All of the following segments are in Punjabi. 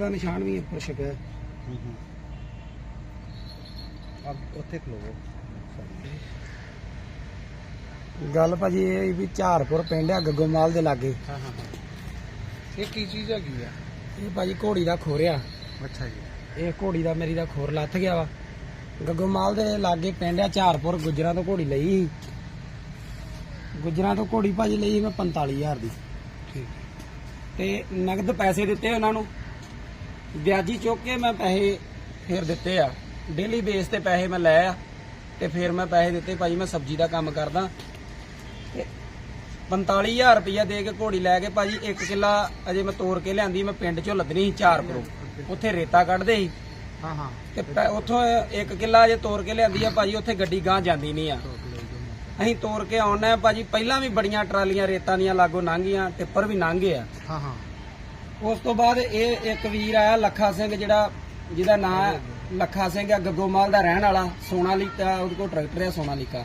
ਦਾ ਨਿਸ਼ਾਨ ਵੀ ਉੱਪਰ ਛਪਿਆ ਅਬ ਉੱਥੇ ਖਲੋਵੋ ਗੱਲ ਭਾਜੀ ਇਹ ਵੀ ਝਾਰਪੁਰ ਪਿੰਡ ਆ ਗੱਗੋਮਾਲ ਦੇ ਲਾਗੇ। ਹਾਂ ਹਾਂ ਹਾਂ। ਇਹ ਕੀ ਚੀਜ਼ ਹੈਗੀ ਆ? ਇਹ ਭਾਜੀ ਘੋੜੀ ਦਾ ਖੋਰਿਆ ਅੱਛਾ ਜੀ। ਇਹ ਘੋੜੀ ਦਾ ਮੇਰੀ ਦਾ ਖੋਰ ਲੱਥ ਗਿਆ ਵਾ। ਗੱਗੋਮਾਲ ਦੇ ਲਾਗੇ ਪਿੰਡ ਆ ਝਾਰਪੁਰ ਗੁਜਰਾਂ ਤੋਂ ਘੋੜੀ ਲਈ। ਸੀ ਗੁਜਰਾਂ ਤੋਂ ਘੋੜੀ ਭਾਜੀ ਲਈ ਸੀ ਮੈਂ 45000 ਦੀ। ਠੀਕ। ਤੇ ਨਗਦ ਪੈਸੇ ਦਿੱਤੇ ਉਹਨਾਂ ਨੂੰ। ਵਿਆਜੀ ਚੁੱਕ ਕੇ ਮੈਂ ਪੈਸੇ ਫਿਰ ਦਿੱਤੇ ਆ। ਡੇਲੀ ਬੇਸ ਤੇ ਪੈਸੇ ਮੈਂ ਲਏ ਆ ਤੇ ਫਿਰ ਮੈਂ ਪੈਸੇ ਦਿੱਤੇ ਭਾਜੀ ਮੈਂ ਸਬਜ਼ੀ ਦਾ ਕੰਮ ਕਰਦਾ। ਤੇ 45000 ਰੁਪਇਆ ਦੇ ਕੇ ਘੋੜੀ ਲੈ ਕੇ ਭਾਜੀ 1 ਕਿੱਲਾ ਅਜੇ ਮੈਂ ਤੋੜ ਕੇ ਲਿਆਂਦੀ ਮੈਂ ਪਿੰਡ ਚੋਂ ਲੱਦਣੀ ਸੀ ਚਾਰ ਪਰੋ। ਉੱਥੇ ਰੇਤਾ ਕੱਢਦੇ ਸੀ। ਹਾਂ ਹਾਂ। ਤੇ ਉੱਥੋਂ 1 ਕਿੱਲਾ ਅਜੇ ਤੋੜ ਕੇ ਲਿਆਂਦੀ ਆ ਭਾਜੀ ਉੱਥੇ ਗੱਡੀ ਗਾਂ ਜਾਂਦੀ ਨਹੀਂ ਆ। ਅਸੀਂ ਤੋੜ ਕੇ ਆਉਣਾ ਭਾਜੀ ਪਹਿਲਾਂ ਵੀ ਬੜੀਆਂ ਟਰਾਲੀਆਂ ਰੇਤਾਂ ਦੀਆਂ ਲਾਗੋਂ ਲੰਘੀਆਂ ਟਿੱਪਰ ਵੀ ਲੰਘੇ ਆ। ਹਾਂ ਹਾਂ। ਉਸ ਤੋਂ ਬਾਅਦ ਇਹ ਇੱਕ ਵੀਰ ਆਇਆ, ਲੱਖਾ ਸਿੰਘ ਜਿਹੜਾ ਜਿਹਦਾ ਨਾਂ ਲੱਖਾ ਸਿੰਘ ਆ ਗੱਗੋਮਾਲ ਦਾ ਰਹਿਣ ਵਾਲਾ ਸੋਨਾ ਸੋਨਾਲੀਕਾ, ਉਹਦੇ ਕੋਲ ਟਰੈਕਟਰ ਆ ਸੋਨਾ ਸੋਨਾਲੀਕਾ।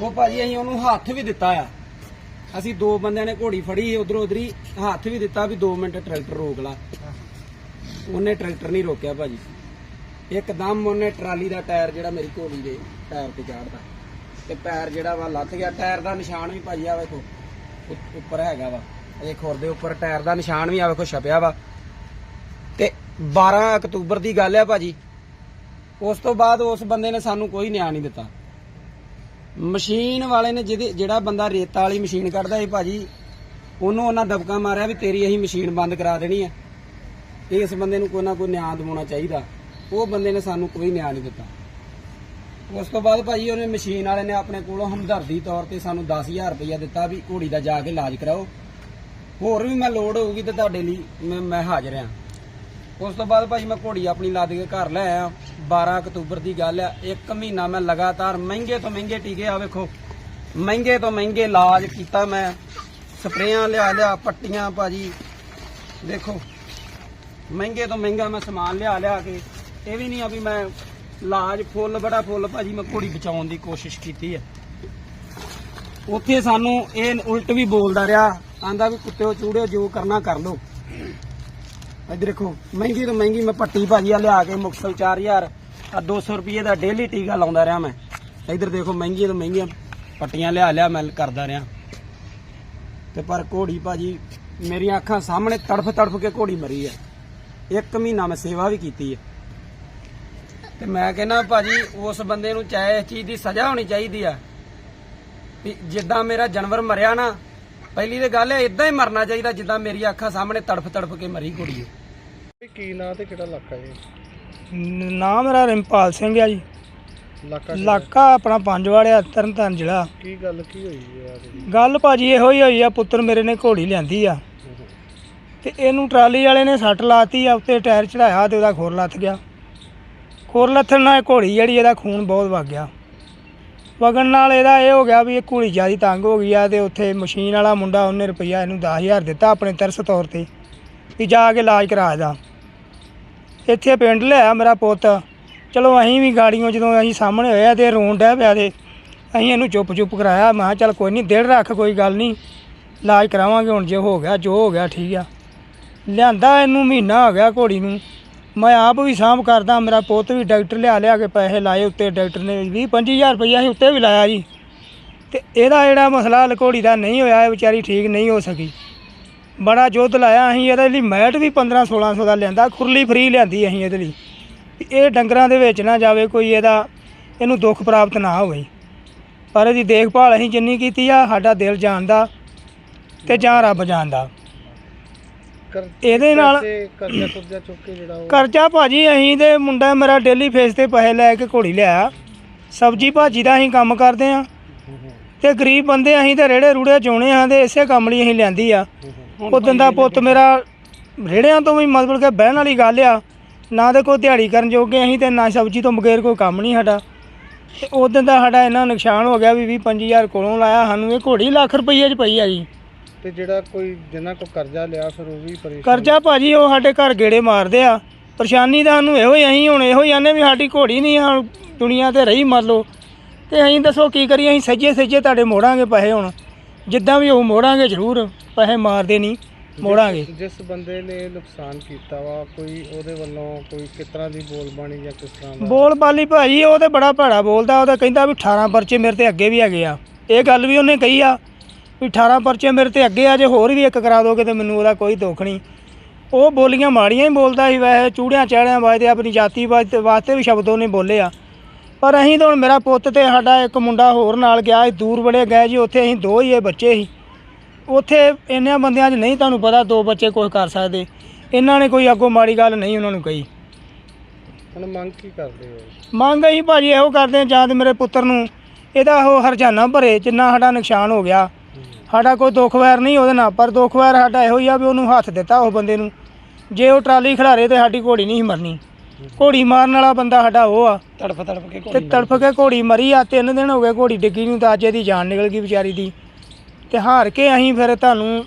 ਉਹ ਭਾਜੀ ਅਸੀਂ ਉਹਨੂੰ ਹੱਥ ਵੀ ਦਿੱਤਾ ਆ। ਅਸੀਂ ਦੋ ਬੰਦਿਆਂ ਨੇ ਘੋੜੀ ਫੜੀ ਉਧਰੋਂ ਉਧਰੀ ਹੱਥ ਵੀ ਦਿੱਤਾ ਵੀ 2 ਮਿੰਟ ਟਰੈਕਟਰ ਰੋਕ ਲਾ। ਉਹਨੇ ਟਰੈਕਟਰ ਨਹੀਂ ਰੋਕਿਆ ਭਾਜੀ। ਇੱਕਦਮ ਉਹਨੇ ਟਰਾਲੀ ਦਾ ਟਾਇਰ ਜਿਹੜਾ ਮੇਰੀ ਘੋੜੀ ਦੇ ਟਾਇਰ ਤੇ ਚਾੜਦਾ। ਤੇ ਪੈਰ ਜਿਹੜਾ ਵਾ ਲੱਥ ਗਿਆ, ਟਾਇਰ ਦਾ ਨਿਸ਼ਾਨ ਵੀ ਭਾਜੀ ਆ ਵੇਖੋ ਉੱਪਰ ਹੈਗਾ ਵਾ। ਇਹ ਖੁਰ ਦੇ ਉੱਪਰ ਟਾਇਰ ਦਾ ਨਿਸ਼ਾਨ ਵੀ ਆ, ਵੇਖੋ ਛਪਿਆ ਵਾ। ਤੇ 12 ਅਕਤੂਬਰ ਦੀ ਗੱਲ ਹੈ ਭਾਜੀ। ਉਸ ਤੋਂ ਬਾਅਦ ਉਸ ਬੰਦੇ ਨੇ ਸਾਨੂੰ ਕੋਈ ਨਿਆਂ ਨਹੀਂ ਦਿੱਤਾ। ਮਸ਼ੀਨ ਵਾਲੇ ਨੇ ਜਿਹਦੇ ਜਿਹੜਾ ਬੰਦਾ ਰੇਤਾ ਵਾਲੀ ਮਸ਼ੀਨ ਕੱਢਦਾ ਸੀ ਭਾਜੀ, ਉਹਨੂੰ ਉਹਨਾਂ ਦਬਕਾ ਮਾਰਿਆ ਵੀ ਤੇਰੀ ਅਸੀਂ ਮਸ਼ੀਨ ਬੰਦ ਕਰਾ ਦੇਣੀ ਆ। ਇਸ ਬੰਦੇ ਨੂੰ ਕੋਈ ਨਾ ਕੋਈ ਨਿਆਂ ਦਿਵਾਉਣਾ ਚਾਹੀਦਾ। ਉਹ ਬੰਦੇ ਨੇ ਸਾਨੂੰ ਕੋਈ ਨਿਆਂ ਨਹੀਂ ਦਿੱਤਾ। ਉਸ ਤੋਂ ਬਾਅਦ ਭਾਜੀ ਉਹਨੇ ਮਸ਼ੀਨ ਵਾਲੇ ਨੇ ਆਪਣੇ ਕੋਲੋਂ ਹਮਦਰਦੀ ਤੌਰ ਤੇ ਸਾਨੂੰ 10000 ਰੁਪਇਆ ਦਿੱਤਾ ਵੀ ਘੋੜੀ ਦਾ ਜਾ ਕੇ ਇਲਾਜ ਕਰਾਓ। ਹੋਰ ਵੀ ਮੈਂ ਲੋੜ ਹੋਊਗੀ ਤੇ ਤੁਹਾਡੇ ਲਈ ਮੈਂ ਮੈਂ ਹਾਜ਼ਰ ਹਾਂ। ਉਸ ਤੋਂ ਬਾਅਦ ਭਾਜੀ ਮੈਂ ਘੋੜੀ ਆਪਣੀ ਲੱਦ ਕੇ ਘਰ ਲੈ ਆਇਆ। 12 ਅਕਤੂਬਰ ਦੀ ਗੱਲ ਆ ਇੱਕ ਮਹੀਨਾ ਮੈਂ ਲਗਾਤਾਰ ਮਹਿੰਗੇ ਤੋਂ ਮਹਿੰਗੇ ਟੀਕੇ ਆ ਵੇਖੋ, ਮਹਿੰਗੇ ਤੋਂ ਮਹਿੰਗੇ ਇਲਾਜ ਕੀਤਾ ਮੈਂ। ਸਪਰੇਆਂ ਲਿਆ ਲਿਆ, ਪੱਟੀਆਂ ਭਾਜੀ ਦੇਖੋ ਮਹਿੰਗੇ ਤੋਂ ਮਹਿੰਗਾ ਮੈਂ ਸਮਾਨ ਲਿਆ ਲਿਆ ਕੇ, ਇਹ ਵੀ ਨਹੀਂ ਆ ਵੀ ਮੈਂ ਇਲਾਜ ਫੁੱਲ, ਬੜਾ ਫੁੱਲ ਭਾਜੀ ਮੈਂ ਘੋੜੀ ਬਚਾਉਣ ਦੀ ਕੋਸ਼ਿਸ਼ ਕੀਤੀ ਹੈ। ਉੱਥੇ ਸਾਨੂੰ ਇਹ ਉਲਟ ਵੀ ਬੋਲਦਾ ਰਿਹਾ। ਆਂਦਾ ਵੀ ਕੁੱਤਿਓ ਚੂੜਿਓ ਜੋ ਕਰਨਾ ਕਰ ਲੋ ਇੱਧਰ ਦੇਖੋ, ਮਹਿੰਗੀ ਤੋਂ ਮਹਿੰਗੀ ਮੈਂ ਪੱਟੀ ਭਾਜੀ ਆ ਲਿਆ ਕੇ ਮੁਕਸਲ 4000 ਆ 200 ਰੁਪਏ ਦਾ ਡੇਲੀ ਟੀਕਾ ਲਾਉਂਦਾ ਰਿਹਾ ਮੈਂ। ਇੱਧਰ ਦੇਖੋ, ਮਹਿੰਗੀਆਂ ਤੋਂ ਮਹਿੰਗੀਆਂ ਪੱਟੀਆਂ ਲਿਆ ਲਿਆ ਮੈਂ ਕਰਦਾ ਰਿਹਾ। ਤੇ ਪਰ ਘੋੜੀ ਭਾਜੀ, ਮੇਰੀਆਂ ਅੱਖਾਂ ਸਾਹਮਣੇ ਤੜਫ ਤੜਫ ਕੇ ਘੋੜੀ ਮਰੀ ਹੈ ਇੱਕ ਮਹੀਨਾ ਮੈਂ ਸੇਵਾ ਵੀ ਕੀਤੀ ਹੈ ਤੇ ਮੈਂ ਕਹਿੰਦਾ ਭਾਜੀ, ਉਸ ਬੰਦੇ ਨੂੰ ਚਾਹੇ ਇਸ ਚੀਜ਼ ਦੀ ਸਜ਼ਾ ਹੋਣੀ ਚਾਹੀਦੀ ਆ। ਵੀ ਜਿੱਦਾਂ ਮੇਰਾ ਜਾਨਵਰ ਮਰਿਆ ਨਾ ਪਹਿਲੀ ਤੇ ਗੱਲ ਹੈ ਇਦਾਂ ਹੀ ਮਰਨਾ ਚਾਹੀਦਾ ਜਿੱਦਾਂ ਮੇਰੀਆਂ ਅੱਖਾਂ ਸਾਹਮਣੇ ਤੜਫ ਤੜਫ ਕੇ ਮਰੀ ਹੈ ਇਹ ਕੀ ਨਾਂ ਤੇ ਕਿਹੜਾ ਇਲਾਕਾ ਇਹ? ਨਾਮ ਮੇਰਾ ਰਿੰਪਾਲ ਸਿੰਘ ਆ ਜੀ। ਇਲਾਕਾ ਇਲਾਕਾ ਆਪਣਾ ਪੰਜਵਾੜਿਆ ਤਰਨਤਾਰਨ ਜ਼ਿਲ੍ਹਾ। ਕੀ ਗੱਲ ਕੀ ਹੋਈ ਹੈ ਇਹਦੀ? ਗੱਲ ਭਾਜੀ ਇਹੋ ਹੀ ਹੋਈ ਆ ਪੁੱਤਰ ਮੇਰੇ ਨੇ ਘੋੜੀ ਲਿਆਂਦੀ ਆ। ਤੇ ਇਹਨੂੰ ਟਰਾਲੀ ਵਾਲੇ ਨੇ ਸੱਟ ਲਾਤੀ ਆ ਉੱਤੇ ਟਾਇਰ ਚੜਾਇਆ ਤੇ ਉਹਦਾ ਖੋਰ ਲੱਥ ਗਿਆ। ਖੋਰ ਲੱਥਣ ਨਾਲ ਘੋੜੀ ਜਿਹੜੀ ਇਹਦਾ ਖੂਨ ਬਹੁਤ ਵਗ ਗਿਆ। ਵਗਣ ਨਾਲ ਇਹਦਾ ਇਹ ਹੋ ਗਿਆ ਵੀ ਇਹ ਘੋੜੀ ਜ਼ਿਆਦਾ ਤੰਗ ਹੋ ਗਈ ਆ ਤੇ ਉੱਥੇ ਮਸ਼ੀਨ ਵਾਲਾ ਮੁੰਡਾ ਉਹਨੇ ਰੁਪਈਆ ਇਹਨੂੰ 10000 ਦਿੱਤਾ ਆਪਣੇ ਤਰਸ ਤੌਰ ਤੇ ਵੀ ਜਾ ਕੇ ਇਲਾਜ ਕਰਾ ਜਾ। ਇੱਥੇ ਪਿੰਡ ਲਿਆ ਮੇਰਾ ਪੁੱਤ। ਚਲੋ ਅਸੀਂ ਵੀ ਗਾੜੀਆਂ ਜਦੋਂ ਅਸੀਂ ਸਾਹਮਣੇ ਹੋਇਆ ਤੇ ਰੋਣ ਡਿਆ ਪਿਆ ਤੇ ਅਸੀਂ ਇਹਨੂੰ ਚੁੱਪ ਚੁੱਪ ਕਰਾਇਆ। ਮੈਂ ਕਿਹਾ ਚੱਲ ਕੋਈ ਨਹੀਂ ਦਿਲ ਰੱਖ ਕੋਈ ਗੱਲ ਨਹੀਂ ਇਲਾਜ ਕਰਾਵਾਂਗੇ ਹੁਣ ਜੇ ਹੋ ਗਿਆ, ਜੋ ਹੋ ਗਿਆ ਠੀਕ ਆ। ਲਿਆਂਦਾ ਇਹਨੂੰ ਮਹੀਨਾ ਹੋ ਗਿਆ ਘੋੜੀ ਨੂੰ। ਮੈਂ ਆਪ ਵੀ ਸਾਂਭ ਕਰਦਾ, ਮੇਰਾ ਪੁੱਤ ਵੀ ਡਾਕਟਰ ਲਿਆ ਲਿਆ ਕੇ ਪੈਸੇ ਲਾਏ ਉੱਤੇ, ਡਾਕਟਰ ਨੇ 20 25000 ਰੁਪਈਆ ਅਸੀਂ ਉੱਤੇ ਵੀ ਲਾਇਆ ਜੀ। ਤੇ ਇਹਦਾ ਜਿਹੜਾ ਮਸਲਾ ਹਲ ਦਾ ਨਹੀਂ ਹੋਇਆ, ਇਹ ਵਿਚਾਰੀ ਠੀਕ ਨਹੀਂ ਹੋ ਸਕੀ। ਬੜਾ ਯੁੱਧ ਲਾਇਆ ਅਸੀਂ, ਇਹਦੇ ਲਈ ਮੈਟ ਵੀ 15 1600 ਦਾ ਲਿਆਂਦਾ, ਖੁਰਲੀ ਫਰੀ ਲਿਆਂਦੀ ਅਸੀਂ ਇਹਦੇ ਲਈ। ਵੀ ਇਹ ਡੰਗਰਾਂ ਦੇ ਵਿੱਚ ਨਾ ਜਾਵੇ, ਕੋਈ ਇਹਦਾ, ਇਹਨੂੰ ਦੁੱਖ ਪ੍ਰਾਪਤ ਨਾ ਹੋਵੇ। ਪਰ ਇਹਦੀ ਦੇਖਭਾਲ ਅਸੀਂ ਜਿੰਨੀ ਕੀਤੀ ਆ, ਸਾਡਾ ਦਿਲ ਜਾਣਦਾ ਤੇ ਜਾਂ ਰੱਬ ਜਾਣਦਾ। ਇਹਦੇ ਨਾਲ ਕਰਜ਼ਾ ਕੁਰਜ਼ਾ ਚੁੱਕ ਕੇ ਜਿਹੜਾ ਉਹ ਕਰਜ਼ਾ ਭਾਜੀ ਅਸੀਂ ਤੇ ਮੁੰਡਾ ਮੇਰਾ ਡੇਲੀ ਫੇਸ ਤੇ ਪੈਸੇ ਲੈ ਕੇ ਘੋੜੀ ਲਿਆ। ਸਬਜੀ ਭਾਜੀ ਦਾ ਅਸੀਂ ਕੰਮ ਕਰਦੇ ਆ ਤੇ ਗਰੀਬ ਬੰਦੇ ਅਸੀਂ ਤੇ ਰੇੜੇ ਰੂੜੇ ਚੋਣੇ ਆ ਤੇ ਇਸੇ ਕੰਮ ਲਈ ਅਸੀਂ ਲਿਆਂਦੀ ਆ। ਉਦੋਂ ਦਾ ਪੁੱਤ ਮੇਰਾ ਰੇੜਿਆਂ ਤੋਂ ਵੀ ਮਤਲਬ ਕਿ ਬਹਿਣ ਵਾਲੀ ਗੱਲ ਆ। ਨਾ ਤੇ ਕੋਈ ਦਿਹਾੜੀ ਕਰਨ ਜੋਗੇ ਅਸੀਂ ਤੇ ਨਾ ਸਬਜੀ ਤੋਂ ਬਗੈਰ ਕੋਈ ਕੰਮ ਨਹੀਂ ਸਾਡਾ। ਤੇ ਉਦੋਂ ਦਾ ਸਾਡਾ ਇੰਨਾ ਨੁਕਸਾਨ ਹੋ ਗਿਆ ਵੀ 20 25000 ਕੋਲੋਂ ਲਾਇਆ ਸਾਨੂੰ। ਇਹ ਘੋੜੀ ਲੱਖ ਰੁਪਈਏ 'ਚ ਪਈ ਆ ਜੀ। ਤੇ ਜਿਹੜਾ ਕੋਈ ਜਿਨ੍ਹਾਂ ਕੋ ਕਰਜ਼ਾ ਲਿਆ ਫਿਰ ਉਹ ਵੀ ਪਰੇਸ਼ਾਨ ਕਰਜ਼ਾ ਭਾਜੀ ਉਹ ਸਾਡੇ ਘਰ ਗੇੜੇ ਮਾਰਦੇ ਆ। ਪਰੇਸ਼ਾਨੀ ਤਾਂ ਸਾਨੂੰ ਇਹੋ ਹੀ ਅਸੀਂ ਹੁਣ ਇਹੋ ਹੀ ਆਨੇ ਵੀ ਸਾਡੀ ਘੋੜੀ ਨਹੀਂ ਹੁਣ ਦੁਨੀਆ ਤੇ ਰਹੀ ਮੰਨ ਲਓ ਤੇ ਅਸੀਂ ਦੱਸੋ ਕੀ ਕਰੀਏ ਅਸੀਂ ਸੱਜੇ ਸੱਜੇ ਤੁਹਾਡੇ ਮੋੜਾਂਗੇ ਪੈਸੇ ਹੁਣ। ਜਿੱਦਾਂ ਵੀ ਉਹ ਮੋੜਾਂਗੇ ਜ਼ਰੂਰ ਪੈਸੇ ਮਾਰਦੇ ਨਹੀਂ ਮੋੜਾਂਗੇ। ਜਿਸ ਬੰਦੇ ਨੇ ਨੁਕਸਾਨ ਕੀਤਾ ਵਾ ਕੋਈ ਉਹਦੇ ਵੱਲੋਂ ਕੋਈ ਕਿਸ ਤਰ੍ਹਾਂ ਦੀ ਬੋਲਬਾਣੀ ਜਾਂ ਕਿਸ ਤਰ੍ਹਾਂ ਦਾ? ਬੋਲ ਬਾਲੀ ਭਾਜੀ ਉਹ ਤੇ ਬੜਾ ਭੈੜਾ ਬੋਲਦਾ ਉਹ ਤਾਂ ਕਹਿੰਦਾ ਵੀ 18 ਪਰਚੇ ਮੇਰੇ ਤੇ ਅੱਗੇ ਵੀ ਹੈਗੇ ਆ। ਇਹ ਗੱਲ ਵੀ ਉਹਨੇ ਕਹੀ ਆ ਵੀ 18 ਪਰਚੇ ਮੇਰੇ ਤੇ ਅੱਗੇ ਆ ਜੇ ਹੋਰ ਵੀ ਇੱਕ ਕਰਾ ਦੋਗੇ ਤੇ ਮੈਨੂੰ ਉਹਦਾ ਕੋਈ ਦੁੱਖ ਨਹੀਂ। ਉਹ ਬੋਲੀਆਂ ਮਾੜੀਆਂ ਹੀ ਬੋਲਦਾ ਸੀ ਵੈਸੇ ਚੂੜਿਆਂ ਚਾੜਿਆਂ ਵਾਸਤੇ ਆਪਣੀ ਜਾਤੀ ਵਾਸਤੇ ਵਾਸਤੇ ਵੀ ਸ਼ਬਦ ਉਹਨੇ ਬੋਲੇ ਆ। ਪਰ ਅਸੀਂ ਤਾਂ ਹੁਣ ਮੇਰਾ ਪੁੱਤ ਤੇ ਸਾਡਾ ਇੱਕ ਮੁੰਡਾ ਹੋਰ ਨਾਲ ਗਿਆ ਸੀ ਦੂਰ ਬੜੇ ਗਏ ਜੀ ਉੱਥੇ ਅਸੀਂ ਦੋ ਹੀ ਇਹ ਬੱਚੇ ਸੀ। ਉੱਥੇ ਇੰਨਿਆਂ ਬੰਦਿਆਂ 'ਚ ਨਹੀਂ ਤੁਹਾਨੂੰ ਪਤਾ ਦੋ ਬੱਚੇ ਕੁਝ ਕਰ ਸਕਦੇ। ਇਹਨਾਂ ਨੇ ਕੋਈ ਅੱਗੋਂ ਮਾੜੀ ਗੱਲ ਨਹੀਂ ਉਹਨਾਂ ਨੂੰ ਕਹੀ। ਹੁਣ ਮੰਗ ਕੀ ਕਰਦੇ ਹੋ? ਮੰਗ ਅਸੀਂ ਭਾਜੀ ਇਹੋ ਕਰਦੇ ਹਾਂ ਜਾਂ ਤੇ ਮੇਰੇ ਪੁੱਤਰ ਨੂੰ ਇਹਦਾ ਉਹ ਹਰਜਾਨਾ ਭਰੇ ਜਿੰਨਾ ਸਾਡਾ ਨੁਕਸਾਨ ਹੋ ਗਿਆ। ਸਾਡਾ ਕੋਈ ਦੁੱਖ ਵੈਰ ਨਹੀਂ ਉਹਦੇ ਨਾਲ ਪਰ ਦੁੱਖ ਵੈਰ ਸਾਡਾ ਇਹੋ ਹੀ ਆ ਵੀ ਉਹਨੂੰ ਹੱਥ ਦਿੱਤਾ ਉਹ ਬੰਦੇ ਨੂੰ। ਜੇ ਉਹ ਟਰਾਲੀ ਖਿਲਾਰੇ ਤੇ ਸਾਡੀ ਘੋੜੀ ਨਹੀਂ ਸੀ ਮਰਨੀ। ਘੋੜੀ ਮਾਰਨ ਵਾਲਾ ਬੰਦਾ ਸਾਡਾ ਉਹ ਆ। ਤੜਫ ਤੜਫ ਕੇ ਤੇ ਤੜਫ ਕੇ ਘੋੜੀ ਮਰੀ ਆ ਤਿੰਨ ਦਿਨ ਹੋ ਗਏ ਘੋੜੀ ਡਿੱਗੀ ਨੂੰ ਤਾਂ ਅੱਜ ਇਹਦੀ ਜਾਨ ਨਿਕਲ ਗਈ ਵਿਚਾਰੀ ਦੀ। ਤੇ ਹਾਰ ਕੇ ਅਸੀਂ ਫਿਰ ਤੁਹਾਨੂੰ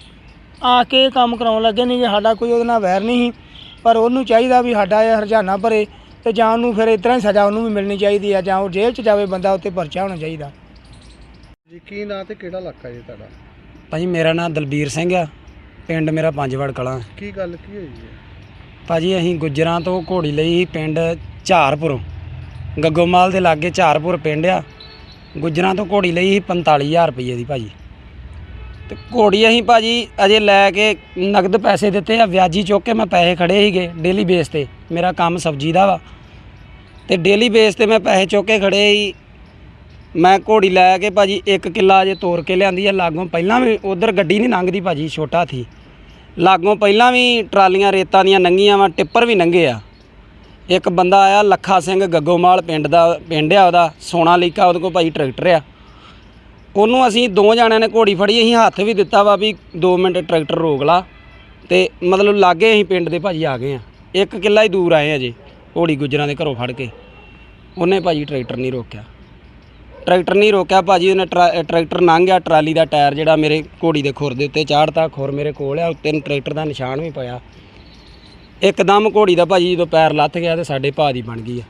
ਆ ਕੇ ਕੰਮ ਕਰਾਉਣ ਲੱਗੇ ਨਹੀਂ ਕਿ ਸਾਡਾ ਕੋਈ ਉਹਦੇ ਨਾਲ ਵੈਰ ਨਹੀਂ ਸੀ ਪਰ ਉਹਨੂੰ ਚਾਹੀਦਾ ਵੀ ਸਾਡਾ ਇਹ ਹਰਜਾਨਾ ਭਰੇ ਤੇ ਜਾਂ ਉਹਨੂੰ ਫਿਰ ਇਤਨਾ ਹੀ ਸਜ਼ਾ ਉਹਨੂੰ ਵੀ ਮਿਲਣੀ ਚਾਹੀਦੀ ਆ ਜਾਂ ਉਹ ਜੇਲ੍ਹ 'ਚ ਜਾਵੇ ਬੰਦਾ ਉੱਤੇ ਪਰਚਾ ਹੋਣਾ ਚਾਹੀਦਾ। ਜੀ ਕੀ ਨਾਂ ਤੇ ਕਿਹੜਾ ਇਲਾਕਾ ਜੀ ਤੁਹਾਡਾ? ਭਾਜੀ ਮੇਰਾ ਨਾਮ ਦਲਬੀਰ ਸਿੰਘ ਆ। ਪਿੰਡ ਮੇਰਾ ਪੰਜਵੜ ਕਲਾਂ। ਕੀ ਗੱਲ ਕੀ ਹੋਈ ਹੈ ਭਾਜੀ ਅਸੀਂ ਗੁੱਜਰਾਂ ਤੋਂ ਘੋੜੀ ਲਈ ਸੀ ਪਿੰਡ ਝਾਰਪੁਰ। ਗੱਗੋਮਾਲ ਦੇ ਲਾਗੇ ਝਾਰਪੁਰ ਪਿੰਡ ਆ। ਗੁੱਜਰਾਂ ਤੋਂ ਘੋੜੀ ਲਈ ਸੀ 45000 ਰੁਪਏ ਦੀ ਭਾਜੀ। ਤੇ ਘੋੜੀ ਅਸੀਂ ਭਾਜੀ ਅਜੇ ਲੈ ਕੇ ਨਗਦ ਪੈਸੇ ਦਿੱਤੇ ਆ। ਵਿਆਜੀ ਚੁੱਕ ਕੇ ਮੈਂ ਪੈਸੇ ਖੜੇ ਸੀਗੇ ਡੇਲੀ ਬੇਸ ਤੇ। ਮੇਰਾ ਕੰਮ ਸਬਜ਼ੀ ਦਾ ਵਾ। ਤੇ ਡੇਲੀ ਬੇਸ ਤੇ ਮੈਂ ਪੈਸੇ ਚੁੱਕ ਕੇ ਖੜੇ ਸੀ। ਮੈਂ ਘੋੜੀ ਲੈ ਕੇ ਭਾਜੀ ਇੱਕ ਕਿੱਲਾ ਅਜੇ ਤੋੜ ਕੇ ਲਿਆਂਦੀ ਆ, ਲਾਗੋਂ ਪਹਿਲਾਂ ਵੀ ਉਧਰ ਗੱਡੀ ਨਹੀਂ ਲੰਘਦੀ ਭਾਜੀ, ਛੋਟਾ ਸੀ। ਲਾਗੋਂ ਪਹਿਲਾਂ ਵੀ ਟਰਾਲੀਆਂ ਰੇਤਾਂ ਦੀਆਂ ਨੰਗੀਆਂ ਵਾ, ਟਿੱਪਰ ਵੀ ਨੰਗੇ ਆ। ਇੱਕ ਬੰਦਾ ਆਇਆ, ਲੱਖਾ ਸਿੰਘ ਗੱਗੋਮਾਲ ਪਿੰਡ ਦਾ, ਪਿੰਡ ਆ ਉਹਦਾ, ਸੋਨਾ ਲੀਕਾ ਉਹਦੇ ਕੋਲ ਭਾਈ ਟਰੈਕਟਰ ਆ। ਉਹਨੂੰ ਅਸੀਂ ਦੋ ਜਣਿਆਂ ਨੇ ਘੋੜੀ ਫੜੀ, ਅਸੀਂ ਹੱਥ ਵੀ ਦਿੱਤਾ ਵਾ ਵੀ 2 ਮਿੰਟ ਟਰੈਕਟਰ ਰੋਕ ਲਾ ਤੇ ਮਤਲਬ ਲਾਗੇ ਅਸੀਂ ਪਿੰਡ ਦੇ ਭਾਜੀ ਆ ਗਏ ਆ। ਇੱਕ ਕਿੱਲਾ ਹੀ ਦੂਰ ਆਏ ਅਜੇ, ਘੋੜੀ ਗੁੱਜਰਾਂ ਦੇ ਘਰੋਂ ਫੜ ਕੇ। ਉਹਨੇ ਭਾਜੀ ਟਰੈਕਟਰ ਨਹੀਂ ਰੋਕਿਆ। ਟਰੈਕਟਰ ਨਹੀਂ ਰੋਕਿਆ ਭਾਜੀ ਉਹਨੇ ਟਰਾ- ਟਰੈਕਟਰ ਲੰਘ ਗਿਆ ਟਰਾਲੀ ਦਾ ਟਾਇਰ ਜਿਹੜਾ ਮੇਰੇ ਘੋੜੀ ਦੇ ਖੁਰ ਦੇ ਉੱਤੇ ਚਾੜਤਾ ਖੁਰ ਮੇਰੇ ਕੋਲ ਆ ਉੱਤੇ ਨੂੰ ਟਰੈਕਟਰ ਦਾ ਨਿਸ਼ਾਨ ਵੀ ਪਿਆ। ਇੱਕਦਮ ਘੋੜੀ ਦਾ ਭਾਜੀ ਜਦੋਂ ਪੈਰ ਲੱਥ ਗਿਆ ਤੇ ਸਾਡੇ ਭਾਅ ਦੀ ਬਣ ਗਈ ਆ।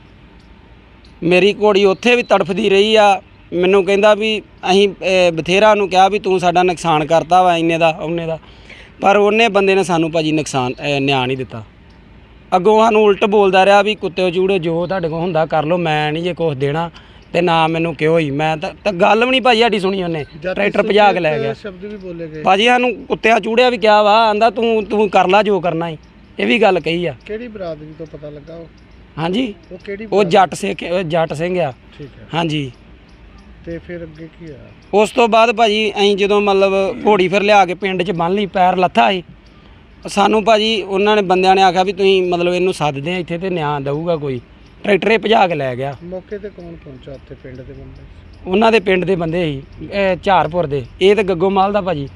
ਮੇਰੀ ਘੋੜੀ ਉੱਥੇ ਵੀ ਤੜਫਦੀ ਰਹੀ ਆ ਮੈਨੂੰ ਕਹਿੰਦਾ ਵੀ ਅਸੀਂ ਅਹ, ਬਥੇਰਾ ਨੂੰ ਕਿਹਾ ਵੀ ਤੂੰ ਸਾਡਾ ਨੁਕਸਾਨ ਕਰਤਾ ਵਾ ਇੰਨੇ ਦਾ ਉਹਨੇ ਦਾ। ਪਰ ਉਹਨੇ ਬੰਦੇ ਨੇ ਸਾਨੂੰ ਭਾਜੀ ਨੁਕਸਾਨ ਅਹ, ਨਿਆਂ ਨਹੀਂ ਦਿੱਤਾ। ਅੱਗੋਂ ਸਾਨੂੰ ਉਲਟ ਬੋਲਦਾ ਰਿਹਾ ਵੀ ਕੁੱਤੇ ਚੂੜੇ ਜੋ ਤੁਹਾਡੇ ਕੋਲ ਹੁੰਦਾ ਕਰ ਲਓ ਮੈਂ ਨਹੀਂ ਜੇ ਕੁਝ ਦੇਣਾ। ਤੇ ਨਾ ਮੈਨੂੰ ਕਿਉਂ ਹੀ। ਮੈਂ ਤਾਂ ਤਾਂ ਗੱਲ ਵੀ ਨਹੀਂ ਭਾਜੀ ਸਾਡੀ ਸੁਣੀ ਉਹਨੇ। ਟਰੈਕਟਰ ਭਜਾ ਕੇ ਲੈ ਗਿਆ। ਸ਼ਬਦ ਵੀ ਬੋਲੇ ਗਏ। ਭਾਜੀ ਸਾਨੂੰ ਕੁੱਤਿਆਂ ਚੂੜਿਆ ਵੀ ਕਿਹਾ ਵਾ ਆਂਦਾ ਤੂੰ ਤੂੰ ਕਰ ਲਾ ਜੋ ਕਰਨਾ ਈ। ਇਹ ਵੀ ਗੱਲ ਕਹੀ ਆ। ਕਿਹੜੀ ਬਰਾਦਰੀ ਤੋਂ ਪਤਾ ਲੱਗਾ ਉਹ? ਹਾਂਜੀ। ਉਹ ਕਿਹੜੀ ਉਹ ਜੱਟ ਸਿੰਘ ਜੱਟ ਸਿੰਘ ਆ। ਠੀਕ ਹੈ ਹਾਂਜੀ। ਤੇ ਫਿਰ ਅੱਗੇ ਕੀ ਹੋਇਆ? ਉਸ ਤੋਂ ਬਾਅਦ ਭਾਜੀ ਅਸੀਂ ਜਦੋਂ ਮਤਲਬ ਘੋੜੀ ਫਿਰ ਲਿਆ ਕੇ ਪਿੰਡ 'ਚ ਬੰਨ ਲਈ ਪੈਰ ਲੱਥਾ ਸੀ ਸਾਨੂੰ ਭਾਜੀ ਉਹਨਾਂ ਨੇ ਬੰਦਿਆਂ ਨੇ ਆਖਿਆ ਵੀ ਤੁਸੀਂ ਮਤਲਬ ਇਹਨੂੰ ਸੱਦਦੇ ਆ ਇੱਥੇ ਤੇ ਨਿਆਂ ਦਊਗਾ ਕੋਈ। ਟਰੈਕਟਰੇ ਭਜਾ ਕੇ ਲੈ ਗਿਆ। ਮੌਕੇ ਤੇ ਕੌਣ ਪਹੁੰਚਾ ਉੱਥੇ ਪਿੰਡ ਦੇ ਬੰਦੇ? ਉਹਨਾਂ ਦੇ ਪਿੰਡ ਦੇ ਬੰਦੇ ਸੀ ਇਹ ਝਾਰਪੁਰ ਦੇ। ਇਹ ਤੇ ਗੱਗੋਮਾਲ ਦਾ ਭਾਜੀ।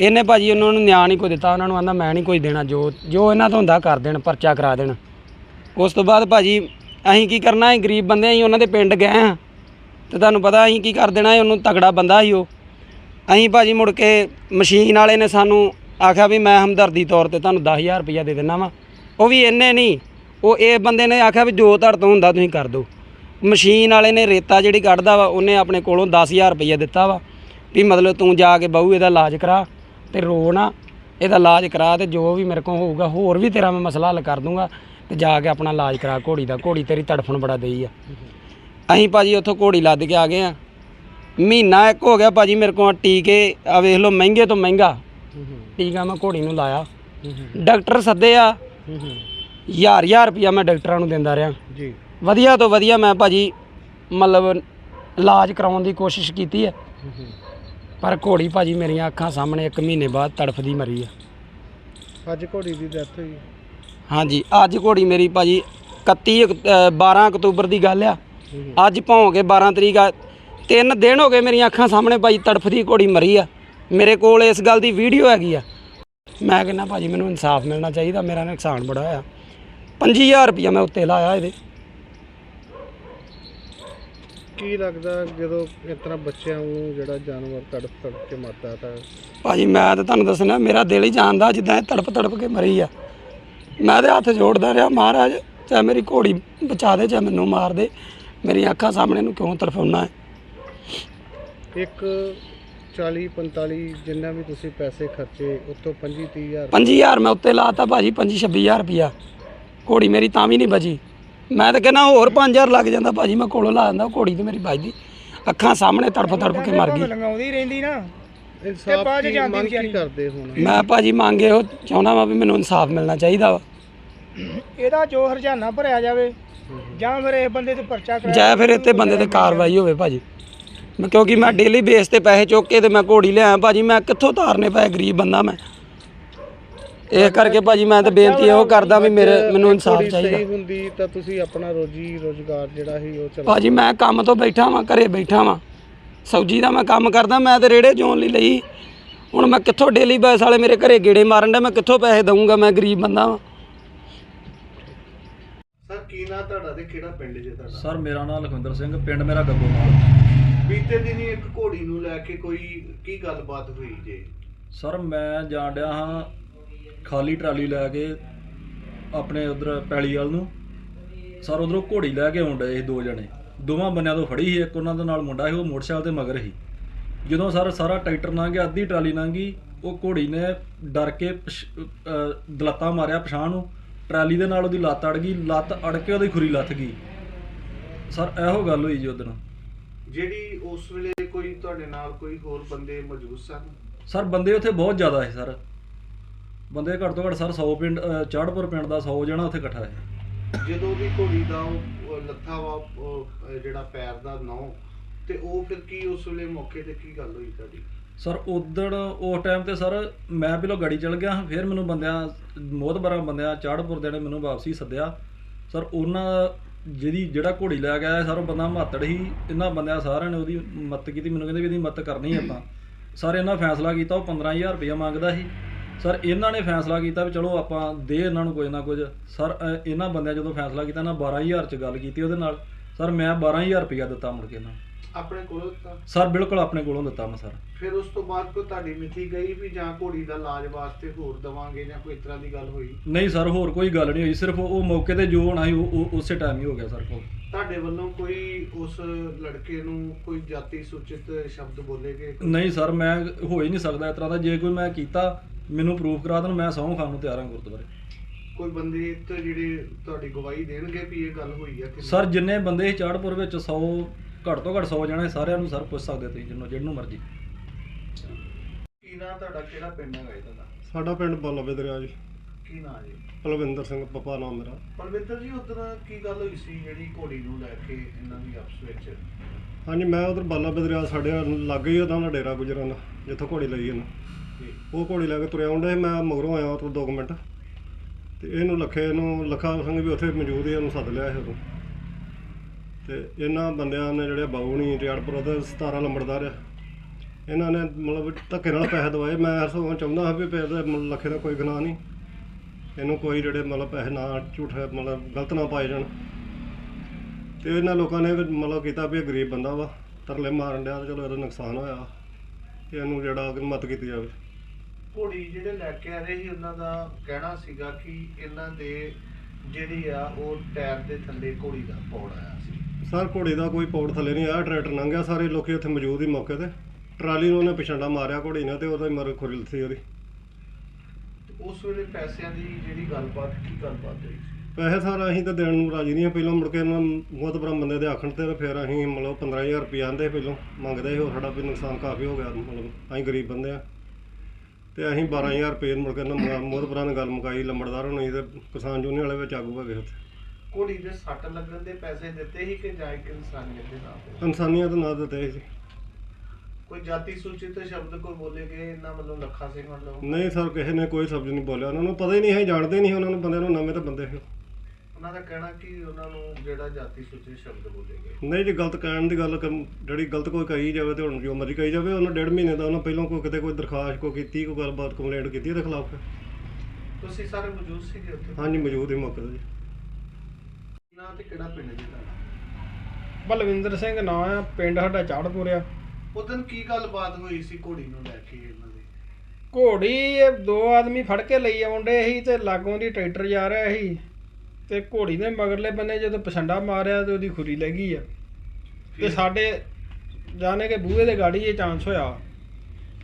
ਇਹਨੇ ਭਾਜੀ ਉਹਨਾਂ ਨੂੰ ਨਿਆਂ ਨਹੀਂ ਕੋਈ ਦਿੱਤਾ ਉਹਨਾਂ ਨੂੰ ਆਂਦਾ ਮੈਂ ਨਹੀਂ ਕੋਈ ਦੇਣਾ ਜੋ ਜੋ ਇਹਨਾਂ ਤੋਂ ਹੁੰਦਾ ਕਰ ਦੇਣ ਪਰਚਾ ਕਰਾ ਦੇਣ। ਉਸ ਤੋਂ ਬਾਅਦ ਭਾਜੀ ਅਸੀਂ ਕੀ ਕਰਨਾ ਹੈ ਗਰੀਬ ਬੰਦੇ ਅਸੀਂ ਉਹਨਾਂ ਦੇ ਪਿੰਡ ਗਏ ਹਾਂ। ਤੇ ਤੁਹਾਨੂੰ ਪਤਾ ਅਸੀਂ ਕੀ ਕਰ ਦੇਣਾ ਹੈ ਉਹਨੂੰ ਤਗੜਾ ਬੰਦਾ ਸੀ ਉਹ। ਅਸੀਂ ਭਾਜੀ ਮੁੜ ਕੇ ਮਸ਼ੀਨ ਵਾਲੇ ਨੇ ਸਾਨੂੰ ਆਖਿਆ ਵੀ ਮੈਂ ਹਮਦਰਦੀ ਤੌਰ ਤੇ ਤੁਹਾਨੂੰ 10000 ਰੁਪਇਆ ਦੇ ਦੇਣਾ ਵਾ। ਉਹ ਵੀ ਇੰਨੇ ਨਹੀਂ ਉਹ ਇਹ ਬੰਦੇ ਨੇ ਆਖਿਆ ਵੀ ਜੋ ਤੁਹਾਡੇ ਤੋਂ ਹੁੰਦਾ ਤੁਸੀਂ ਕਰ ਦਿਓ। ਮਸ਼ੀਨ ਵਾਲੇ ਨੇ ਰੇਤਾ ਜਿਹੜੀ ਕੱਢਦਾ ਵਾ ਉਹਨੇ ਆਪਣੇ ਕੋਲੋਂ 10000 ਰੁਪਇਆ ਦਿੱਤਾ ਵਾ ਵੀ ਮਤਲਬ ਤੂੰ ਜਾ ਕੇ ਬਹੂ ਇਹਦਾ ਇਲਾਜ ਕਰਾ ਤੇ ਰੋ ਨਾ ਇਹਦਾ ਇਲਾਜ ਕਰਾ ਤੇ ਜੋ ਵੀ ਮੇਰੇ ਕੋਲ ਹੋਊਗਾ ਹੋਰ ਵੀ ਤੇਰਾ ਮੈਂ ਮਸਲਾ ਹੱਲ ਕਰ ਦੂੰਗਾ ਤੇ ਜਾ ਕੇ ਆਪਣਾ ਇਲਾਜ ਕਰਾ ਘੋੜੀ ਦਾ। ਘੋੜੀ ਤੇਰੀ ਤੜਫਣ ਬੜਾ ਦੇਈ ਆ। ਅਸੀਂ ਭਾਜੀ ਉੱਥੋਂ ਘੋੜੀ ਲੱਦ ਕੇ ਆ ਗਏ ਆ। ਮਹੀਨਾ ਇੱਕ ਹੋ ਗਿਆ ਭਾਜੀ ਮੇਰੇ ਕੋਲ ਟੀਕੇ ਆ ਵੇਖ ਲਓ ਮਹਿੰਗੇ ਤੋਂ ਮਹਿੰਗਾ। ਟੀਕਾ ਮੈਂ ਘੋੜੀ ਨੂੰ ਲਾਇਆ। ਡਾਕਟਰ ਸੱਦੇ ਆ। ਹਜ਼ਾਰ ਹਜ਼ਾਰ ਰੁਪਇਆ ਮੈਂ ਡਾਕਟਰਾਂ ਨੂੰ ਦਿੰਦਾ ਰਿਹਾ। ਜੀ। ਵਧੀਆ ਤੋਂ ਵਧੀਆ ਮੈਂ ਭਾਜੀ ਮਤਲਬ ਇਲਾਜ ਕਰਾਉਣ ਦੀ ਕੋਸ਼ਿਸ਼ ਕੀਤੀ ਹੈ। ਪਰ ਘੋੜੀ ਭਾਜੀ ਮੇਰੀਆਂ ਅੱਖਾਂ ਸਾਹਮਣੇ 1 ਮਹੀਨੇ ਬਾਅਦ ਤੜਫਦੀ ਮਰੀ ਆ। ਅੱਜ ਘੋੜੀ ਦੀ ਡੈਥ ਹੋਈ। ਹਾਂਜੀ ਅੱਜ ਘੋੜੀ ਮੇਰੀ ਭਾਜੀ 31 ਅਕ- ਅ, 12 ਅਕਤੂਬਰ ਦੀ ਗੱਲ ਆ। ਅੱਜ ਭੌਂ ਕੇ 12 ਤਰੀਕ ਆ। ਤਿੰਨ ਦਿਨ ਹੋ ਗਏ ਮੇਰੀਆਂ ਅੱਖਾਂ ਸਾਹਮਣੇ ਭਾਜੀ ਤੜਫਦੀ ਘੋੜੀ ਮਰੀ ਆ। ਮੇਰੇ ਕੋਲ ਇਸ ਗੱਲ ਦੀ ਵੀਡੀਓ ਹੈਗੀ ਆ। ਮੈਂ ਕਹਿੰਦਾ ਭਾਜੀ ਮੈਨੂੰ ਇਨਸਾਫ ਮਿਲਣਾ ਚਾਹੀਦਾ ਮੇਰਾ ਨੁਕਸਾਨ ਬੜਾ ਹੋਇਆ। 5000 ਰੁਪਇਆ ਮੈਂ ਉੱਤੇ ਲਾਇਆ ਇਹਦੇ। ਕੀ ਲੱਗਦਾ ਜਦੋਂ ਇਸ ਤਰ੍ਹਾਂ ਬੱਚਿਆਂ ਨੂੰ ਜਿਹੜਾ ਜਾਨਵਰ ਤੜਫ ਤੜਫ ਕੇ ਮਰਦਾ ਤਾਂ ਭਾਜੀ ਮੈਂ ਤਾਂ ਤੁਹਾਨੂੰ ਦੱਸਣਾ ਮੇਰਾ ਦਿਲ ਹੀ ਜਾਣਦਾ ਜਿੱਦਾਂ ਇਹ ਤੜਪ ਤੜਪ ਕੇ ਮਰੀ ਆ। ਮੈਂ ਤੇ ਹੱਥ ਜੋੜਦਾ ਰਿਹਾ ਮਹਾਰਾਜ ਚਾਹੇ ਮੇਰੀ ਘੋੜੀ ਬਚਾ ਦੇ ਚਾਹੇ ਮੈਨੂੰ ਮਾਰ ਦੇ ਮੇਰੀਆਂ ਅੱਖਾਂ ਸਾਹਮਣੇ ਨੂੰ ਕਿਉਂ ਤੜਫਾਉਣਾ ਹੈ? ਇੱਕ 40 45 ਜਿੰਨਾ ਵੀ ਤੁਸੀਂ ਪੈਸੇ ਖਰਚੇ ਉਤੋਂ 25 30000 5000 ਮੈਂ ਉੱਤੇ ਲਾਤਾ ਭਾਜੀ 25 26000 ਰੁਪਿਆ ਘੋੜੀ ਮੇਰੀ ਤਾਂ ਵੀ ਨਹੀਂ ਬਚੀ। ਮੈਂ ਤਾਂ ਕਹਿੰਦਾ ਹੋਰ 5000 ਲੱਗ ਜਾਂਦਾ ਭਾਜੀ ਮੈਂ ਕੋਲੋਂ ਲਾ ਦਿੰਦਾ ਉਹ ਘੋੜੀ ਤੇ ਮੇਰੀ ਵੱਜਦੀ। ਅੱਖਾਂ ਸਾਹਮਣੇ ਤੜਫ ਤੜਫ ਕੇ ਮਰ ਗਈ। ਲੰਗਾਉਂਦੀ ਰਹਿੰਦੀ ਨਾ। ਇਨਸਾਫ ਬਾਅਦ 'ਚ ਕੀ ਜਾਂਦੀ ਮੰਗ ਕੀ ਵਿਚਾਰੀ। ਕਰਦੇ ਹੁਣ? ਮੈਂ ਭਾਜੀ ਮੰਗੇ ਉਹ ਚਾਹੁੰਦਾ ਵਾਂ ਵੀ ਮੈਨੂੰ ਇਨਸਾਫ ਮਿਲਣਾ ਚਾਹੀਦਾ ਵਾ। ਇਹਦਾ ਜੋ ਹਰਜਾਨਾ ਭਰਿਆ ਜਾਵੇ ਜਾਂ ਫਿਰ ਇਸ ਬੰਦੇ ਤੇ ਪਰਚਾ ਕਰਾਇਆ ਜੈ ਫਿਰ ਇੱਥੇ ਬੰਦੇ ਤੇ ਕਾਰਵਾਈ ਹੋਵੇ ਭਾਜੀ। ਮੈਂ ਕਿਉਂਕਿ ਮੈਂ ਡੇਲੀ ਬੇਸ ਤੇ ਪੈਸੇ ਚੁੱਕ ਕੇ ਤੇ ਮੈਂ ਘੋੜੀ ਲਿਆਇਆ ਭਾਜੀ ਮੈਂ ਕਿੱਥੋਂ ਤਾਰਨੇ ਪਏ ਗਰੀਬ ਬੰਦਾ ਮੈਂ। ਇਹ ਕਰਕੇ ਭਾਜੀ ਮੈਂ ਤਾਂ ਬੇਨਤੀ ਇਹੋ ਕਰਦਾ ਵੀ ਮੇਰੇ ਮੈਨੂੰ ਇਨਸਾਫ ਥੋੜ੍ਹੀ ਚਾਹੀਦਾ। ਸਹੀ ਹੁੰਦੀ ਤਾਂ ਤੁਸੀਂ ਆਪਣਾ ਰੋਜੀ ਰੋਜ਼ਗਾਰ ਜਿਹੜਾ ਸੀ ਉਹ ਚਲਾ ਭਾਜੀ ਮੈਂ ਕੰਮ ਤੋਂ ਬੈਠਾ ਵਾਂ ਘਰੇ ਬੈਠਾ ਵਾਂ। ਸਬਜ਼ੀ ਦਾ ਮੈਂ ਕੰਮ ਕਰਦਾ ਮੈਂ ਤੇ ਰੇੜੇ ਜੋਣ ਲਈ ਲਈ। ਹੁਣ ਮੈਂ ਕਿੱਥੋਂ ਡੇਲੀ ਬੈਸ ਵਾਲੇ ਮੇਰੇ ਘਰੇ ਗੇੜੇ ਮਾਰਨ ਦਾ ਮੈਂ ਕਿੱਥੋਂ ਪੈਸੇ ਦਊਂਗਾ ਮੈਂ ਗਰੀਬ ਬੰਦਾ ਵਾਂ। ਸਰ ਕੀ ਨਾਂ ਤੁਹਾਡਾ ਤੇ ਕਿਹੜਾ ਪਿੰਡ ਜੇ ਤੁਹਾਡਾ? ਸਰ ਮੇਰਾ ਨਾਮ ਲਖਵਿੰਦਰ ਸਿੰਘ ਪਿੰਡ ਮੇਰਾ ਗੱਗੋਮਾਲ ਬੀਤੇ ਦਿਨੀ ਇੱਕ ਘੋੜੀ ਨੂੰ ਲੈ ਕੇ ਕੋਈ ਕੀ ਗੱਲਬਾਤ ਹੋਈ ਜੇ? ਸਰ ਮੈਂ ਜਾਣ ਡਿਆ ਹਾਂ ਖਾਲੀ ਟਰਾਲੀ ਲੈ ਕੇ ਆਪਣੇ ਉਧਰ ਪੈਲੀ ਵਾਲ ਨੂੰ ਸਰ ਉਧਰੋਂ ਘੋੜੀ ਲੈ ਕੇ ਡਏ ਸੀ ਦੋ ਜਣੇ। ਦੋਵਾਂ ਬੰਨਿਆਂ ਤੋਂ ਫੜੀ ਸੀ ਇੱਕ ਉਹਨਾਂ ਦੇ ਨਾਲ ਮੁੰਡਾ ਸੀ ਉਹ ਮੋਟਰਸਾਈਕਲ ਤੇ ਮਗਰ ਸੀ। ਜਦੋਂ ਸਰ ਸਾਰਾ ਟਰੈਕਟਰ ਲੰਘ ਗਿਆ ਅੱਧੀ ਟਰਾਲੀ ਲੰਘ ਗਈ ਉਹ ਘੋੜੀ ਨੇ ਡਰ ਕੇ ਦਲੱਤਾ ਮਾਰਿਆ ਪਛਾਣ ਨੂੰ। ਟਰਾਲੀ ਦੇ ਨਾਲ ਉਹਦੀ ਲੱਤ ਅੜ ਗਈ ਲੱਤ ਅੜ ਕੇ ਉਹਦੀ ਖੁਰੀ ਲੱਥ ਗਈ। ਸਰ ਇਹੋ ਗੱਲ ਹੋਈ ਜੀ ਉਦੋਂ ਜਿਹੜੀ ਉਸ ਵੇਲੇ ਕੋਈ ਤੁਹਾਡੇ ਨਾਲ ਕੋਈ ਹੋਰ ਬੰਦੇ ਮੌਜੂਦ ਸਨ? ਸਰ ਬੰਦੇ ਉੱਥੇ ਬਹੁਤ ਜ਼ਿਆਦਾ ਸੀ ਸਰ। ਬੰਦੇ ਘੱਟ ਤੋਂ ਘੱਟ ਸਰ 100 ਪਿੰਡ ਅਹ ਚਾੜਪੁਰ ਪਿੰਡ ਦਾ 100 ਜਣਾ ਉੱਥੇ ਇਕੱਠਾ ਹੈ। ਜਦੋਂ ਦੀ ਘੋੜੀ ਦਾ ਉਹ ਲੱਥਾ ਵਾ ਉਹ, ਜਿਹੜਾ ਪੈਰ ਦਾ ਨੌ ਤੇ ਉਹ ਫਿਰ ਕੀ ਉਸ ਵੇਲੇ ਮੌਕੇ ਤੇ ਕੀ ਗੱਲ ਹੋਈ ਤੁਹਾਡੀ? ਸਰ ਉਦਣ ਉਸ ਟਾਈਮ ਤੇ ਸਰ ਮੈਂ ਪਹਿਲਾਂ ਗਾੜੀ ਚਲ ਗਿਆ ਫਿਰ ਮੈਨੂੰ ਬੰਦਿਆਂ ਮੋਹਤਬਰਾਂ ਬੰਦਿਆਂ ਚਾੜਪੁਰ ਦੇ ਨੇ ਮੈਨੂੰ ਵਾਪਸੀ ਸੱਦਿਆ। ਸਰ ਉਹਨਾਂ ਜਿਹਦੀ ਜਿਹੜਾ ਘੋੜੀ ਲੈ ਆਇਆ ਸਰ ਉਹ ਬੰਦਾ ਮਾਤੜ ਸੀ ਇਹਨਾਂ ਬੰਦਿਆਂ ਸਾਰਿਆਂ ਨੇ ਉਹਦੀ ਮਦਦ ਕੀਤੀ ਮੈਨੂੰ ਕਹਿੰਦੇ ਵੀ ਇਹਦੀ ਮਦਦ ਕਰਨੀ ਆਪਾਂ। ਸਰ ਇਹਨਾਂ ਫੈਸਲਾ ਕੀਤਾ ਉਹ 15000 ਰੁਪਇਆ ਮੰਗਦਾ ਸੀ। ਸਰ ਇਹਨਾਂ ਨੇ ਫੈਸਲਾ ਕੀਤਾ ਵੀ ਚਲੋ ਆਪਾਂ ਦੇ ਇਹਨਾਂ ਨੂੰ ਕੁਝ ਨਾ ਕੁਝ। ਸਰ ਅ, ਇਹਨਾਂ ਬੰਦਿਆਂ ਜਦੋਂ ਫੈਸਲਾ ਕੀਤਾ ਨਾ 12000 ਚ ਗੱਲ ਕੀਤੀ ਉਹਦੇ ਨਾਲ। ਸਰ ਮੈਂ 12000 ਰੁਪਇਆ ਦਿੱਤਾ ਮੁੜ ਕੇ ਇਹਨਾਂ ਨੂੰ। ਆਪਣੇ ਕੋਲ ਤਾਂ ਸਰ ਬਿਲਕੁਲ ਆਪਣੇ ਕੋਲੋਂ ਦਿੱਤਾ ਮੈਂ ਸਰ। ਫਿਰ ਉਸ ਤੋਂ ਬਾਅਦ ਕੋਈ ਤੁਹਾਡੀ ਮਿੱਥੀ ਗਈ ਵੀ ਜਾਂ ਘੋੜੀ ਦਾ ਇਲਾਜ ਵਾਸਤੇ ਹੋਰ ਦਵਾਂਗੇ ਜਾਂ ਕੋਈ ਇਸ ਤਰ੍ਹਾਂ ਦੀ ਗੱਲ ਹੋਈ? ਨਹੀਂ ਸਰ ਹੋਰ ਕੋਈ ਗੱਲ ਨਹੀਂ ਹੋਈ। ਸਿਰਫ ਉਹ ਮੌਕੇ ਤੇ ਜੋ ਹੋਣਾ ਸੀ ਉਹ ਉਹ- ਉਸੇ ਟਾਈਮ ਹੀ ਹੋ ਗਿਆ ਸਰ ਕੋਲ। ਤੁਹਾਡੇ ਵੱਲੋਂ ਕੋਈ ਉਸ ਲੜਕੇ ਨੂੰ ਕੋਈ ਜਾਤੀ ਸੂਚਿਤ ਸ਼ਬਦ ਬੋਲੇ ਗਏ? ਨਹੀਂ ਸਰ ਮੈਂ ਹੋ ਹੀ ਨਹੀਂ ਸਕਦਾ ਇਸ ਤਰ੍ਹਾਂ ਦਾ। ਜੇ ਕੋਈ ਮੈਂ ਕੀਤਾ ਮੈਨੂੰ ਪ੍ਰੂਫ ਕਰਾ ਦੇਣ ਮੈਂ ਸਹੁੰ ਖਾਣ ਨੂੰ ਤਿਆਰ ਹਾਂ ਗੁਰਦੁਆਰੇ। ਕੋਈ ਬੰਦੇ ਤੇ ਜਿਹੜੇ ਤੁਹਾਡੀ ਗਵਾਹੀ ਦੇਣਗੇ ਵੀ ਇਹ ਗੱਲ ਹੋਈ ਆ ਕਿ ਸਰ ਜਿੰਨੇ ਬੰਦੇ ਸੀ ਚਾੜਪੁਰ ਵਿੱਚ 100 ਘੱਟ ਤੋਂ ਘੱਟ 100 ਜਣੇ ਸਾਰਿਆਂ ਨੂੰ ਸਰ ਪੁੱਛ ਸਕਦੇ ਤੁਸੀਂ ਜਿੰਨੂੰ ਜਿਹਨੂੰ ਮਰਜ਼ੀ। ਕੀ ਨਾਂ ਤੁਹਾਡਾ? ਕਿਹੜਾ ਪਿੰਡ ਹੈਗਾ ਤੁਹਾਡਾ? ਸਾਡਾ ਪਿੰਡ ਬਲਵੇ ਦਰਿਆ ਜੀ। ਕੀ ਨਾਂ ਜੀ? ਪਲਵਿੰਦਰ ਸਿੰਘ ਪਪਾ ਨਾਮ ਮੇਰਾ। ਪਰਵਿੰਦਰ ਜੀ ਉਦੋਂ ਕੀ ਗੱਲ ਹੋਈ ਸੀ ਜਿਹੜੀ ਘੋੜੀ ਨੂੰ ਲੈ ਕੇ ਇਹਨਾਂ ਦੀ ਆਪਸ ਵਿੱਚ? ਹਾਂਜੀ ਮੈਂ ਉਧਰ ਬਾਲਾ ਦਰਿਆ ਸਾਡੇ ਲਾਗੇ ਹੀ ਉਹਦਾ ਦਾ ਡੇਰਾ ਗੁਜਰਾਂ ਦਾ ਜਿੱਥੋਂ ਘੋੜੀ ਲਈ ਇਹਨੂੰ। ਜੀ ਉਹ ਘੋੜੀ ਲੈ ਕੇ ਤੁਰਿਆ ਆਉਂਦਾ ਸੀ, ਮੈਂ ਮਗਰੋਂ ਆਇਆ ਉਹ ਦੋ ਕੁ ਮਿੰਟ। ਤੇ ਇਹਨੂੰ ਲੱਖੇ ਨੂੰ, ਲੱਖਾ ਸਿੰਘ ਵੀ ਉੱਥੇ ਮੌਜੂਦ ਸੀ ਉਹਨੂੰ ਸੱਦ ਲਿਆ ਸੀ ਉਦੋਂ। ਤੇ ਇਹਨਾਂ ਬੰਦਿਆਂ ਨੇ ਜਿਹੜੇ ਬਾਉਣੀ ਰਿਆੜਪੁਰ ਦੇ 17 ਲੰਬੜਦਾਰ ਆ। ਇਹਨਾਂ ਨੇ ਮਤਲਬ ਧੱਕੇ ਨਾਲ ਪੈਸੇ ਦਵਾਏ। ਮੈਂ ਸਗੋਂ ਚਾਹੁੰਦਾ ਹਾਂ ਵੀ ਪੈਸੇ ਦਾ ਲੱਖੇ ਦਾ ਕੋਈ ਗੁਨਾਹ ਨਹੀਂ ਇਹਨੂੰ ਕੋਈ ਜਿਹੜੇ ਮਤਲਬ ਪੈਸੇ ਨਾ, ਝੂਠੇ ਮਤਲਬ ਗਲਤ ਨਾ ਪਾਏ ਜਾਣ। ਤੇ ਇਹਨਾਂ ਲੋਕਾਂ ਨੇ ਮਤਲਬ ਕੀਤਾ ਵੀ ਇਹ ਗਰੀਬ ਬੰਦਾ ਵਾ, ਤਰਲੇ ਮਾਰਨ ਡਿਆ ਤੇ ਚਲੋ ਇਹਦਾ ਨੁਕਸਾਨ ਹੋਇਆ। ਤੇ ਇਹਨੂੰ ਜਿਹੜਾ ਕਿ ਕੀਤੀ ਜਾਵੇ। ਘੋੜੀ ਜਿਹੜੇ ਲੈ ਕੇ ਆ ਰਹੇ ਸੀ ਉਹਨਾਂ ਦਾ ਕਹਿਣਾ ਸੀਗਾ ਕਿ ਇਹਨਾਂ ਦੇ ਜਿਹੜੀ ਆ ਉਹ ਟਾਇਰ ਦੇ ਥੱਲੇ ਘੋੜੀ ਦਾ ਪੌੜ ਆਇਆ ਸੀ। ਸਰ ਘੋੜੀ ਦਾ ਕੋਈ ਪੌੜ ਥੱਲੇ ਨਹੀਂ ਆਇਆ ਟਰੈਕਟਰ ਲੰਘਿਆ ਸਾਰੇ ਲੋਕੀ ਉੱਥੇ ਮੌਜੂਦ ਹੀ ਮੌਕੇ ਤੇ। ਟਰਾਲੀ ਨੂੰ ਉਹਨੇ ਪਿਛੰਡਾ ਮਾਰਿਆ ਘੋੜੀ ਨੇ ਤੇ ਉਹਦਾ ਹੀ ਮਰ ਖੁਰਲ ਸੀ ਉਹਦੀ। ਉਸ ਵੇਲੇ ਪੈਸਿਆਂ ਦੀ ਜਿਹੜੀ ਗੱਲਬਾਤ ਕੀ ਗੱਲਬਾਤ ਹੋਈ ਸੀ? ਪੈਸੇ ਸਾਰਾ ਅਸੀਂ ਤਾਂ ਦੇਣ ਨੂੰ ਰਾਜੀ ਨਹੀਂ ਹਾਂ। ਪਹਿਲਾਂ ਮੁੜ ਕੇ ਇਹਨਾਂ ਬੜਾ ਬੰਦੇ ਦੇ ਆਖਣ ਤੇ ਫਿਰ ਅਸੀਂ ਮਤਲਬ 15000 ਰੁਪਏ ਆਂਦੇ ਪਹਿਲਾਂ ਮੰਗਦੇ ਸੀ ਹੋਰ ਸਾਡਾ ਵੀ ਨੁਕਸਾਨ ਕਾਫੀ ਹੋ ਗਿਆ ਮਤਲਬ ਅਸੀਂ ਗਰੀਬ ਬੰਦੇ ਆ। ਤੇ ਅਸੀਂ 12000 ਰੁਪਏ ਮੁੜ ਕੇ ਇਹਨਾਂ ਮੋਹਤਪੁਰਾਂ ਨੇ ਗੱਲ ਮੁਕਾਈ ਲੰਬੜਦਾਰ ਹੋਣੀ ਤੇ ਕਿਸਾਨ ਯੂਨੀਅਨ ਵਾਲੇ ਵਿੱਚ ਆਗੂ ਹੈਗੇ ਉੱਥੇ। ਘੋੜੀ ਦੇ ਸੱਟ ਲੱਗਣ ਦੇ ਪੈਸੇ ਦਿੱਤੇ ਸੀ ਕਿ ਜਾਂ ਇੱਕ ਇਨਸਾਨੀਅਤ ਦੇ ਨਾਮ ਤੇ? ਇਨਸਾਨੀਅਤ ਨਾ ਦਿੱਤੇ ਸੀ। ਕੋਈ ਜਾਤੀ ਸੂਚਿਤ ਸ਼ਬਦ ਕੋਈ ਬੋਲੇ ਗਏ ਇਹਨਾਂ ਵੱਲੋਂ ਲੱਖਾ ਸਿੰਘ ਵੱਲੋਂ ਨਹੀਂ ਸਰ ਕਿਸੇ ਨੇ ਕੋਈ ਸ਼ਬਦ ਨਹੀਂ ਬੋਲਿਆ। ਉਹਨਾਂ ਨੂੰ ਪਤਾ ਹੀ ਨਹੀਂ ਹੈ ਜਾਣਦੇ ਨਹੀਂ ਉਹਨਾਂ ਨੂੰ ਬੰਦਿਆਂ ਨੂੰ ਨਵੇਂ ਤਾਂ ਬੰਦੇ ਸੀ ਉਹਨਾਂ ਦਾ ਕਹਿਣਾ ਕਿ ਉਹਨਾਂ ਨੂੰ ਜਿਹੜਾ ਜਾਤੀ ਸੂਚਿਤ ਸ਼ਬਦ ਬੋਲੇ ਗਏ। ਨਹੀਂ ਜੇ ਗਲਤ ਕਹਿਣ ਦੀ ਗੱਲ ਜਿਹੜੀ ਗਲਤ ਕੋਈ ਕਹੀ ਜਾਵੇ ਤੇ ਹੁਣ ਜੋ ਮਰਜ਼ੀ ਕਹੀ ਜਾਵੇ ਉਹਨਾਂ ਡੇਢ ਮਹੀਨੇ ਦਾ ਉਹਨਾਂ ਪਹਿਲਾਂ ਕੋਈ ਕਿਤੇ ਕੋਈ ਦਰਖਾਸਤ ਕੋਈ ਕੀਤੀ ਕੋਈ ਗੱਲਬਾਤ ਕੰਪਲੇਂਟ ਕੀਤੀ ਇਹਦੇ ਖਿਲਾਫ। ਤੁਸੀਂ ਸਾਰੇ ਮੌਜੂਦ ਸੀਗੇ ਉੱਥੇ? ਹਾਂਜੀ ਮੌਜੂਦ ਹੀ ਮੌਕੇ ਤੇ ਜੀ। ਨਾ ਤੇ ਕਿਹੜਾ ਪਿੰਡ ਜੀ ਤੁਹਾਡਾ? ਬਲਵਿੰਦਰ ਸਿੰਘ ਨਾਂ ਆ ਪਿੰਡ ਸਾਡਾ ਚਾੜਪੁਰ ਆ। ਉਦੋਂ ਕੀ ਗੱਲਬਾਤ ਹੋਈ ਸੀ ਘੋੜੀ ਨੂੰ ਲੈ ਕੇ ਇਹਨਾਂ ਦੀ? ਘੋੜੀ ਇਹ ਦੋ ਆਦਮੀ ਫੜ ਕੇ ਲਈ ਆਉਂਦੇ ਸੀ ਤੇ ਲਾਗੋਂ ਦੀ ਟਰੈਕਟਰ ਜਾ ਰਿਹਾ ਸੀ। ਤੇ ਘੋੜੀ ਨੇ ਮਗਰਲੇ ਬੰਨੇ ਜਦੋਂ ਪਛੰਡਾ ਮਾਰਿਆ ਤੇ ਉਹਦੀ ਖੁਰੀ ਲੱਗੀ ਆ। ਤੇ ਸਾਡੇ ਜਾਣੇ ਕਿ ਬੂਹੇ ਦੇ ਗਾੜੀ ਇਹ ਚਾਂਸ ਹੋਇਆ।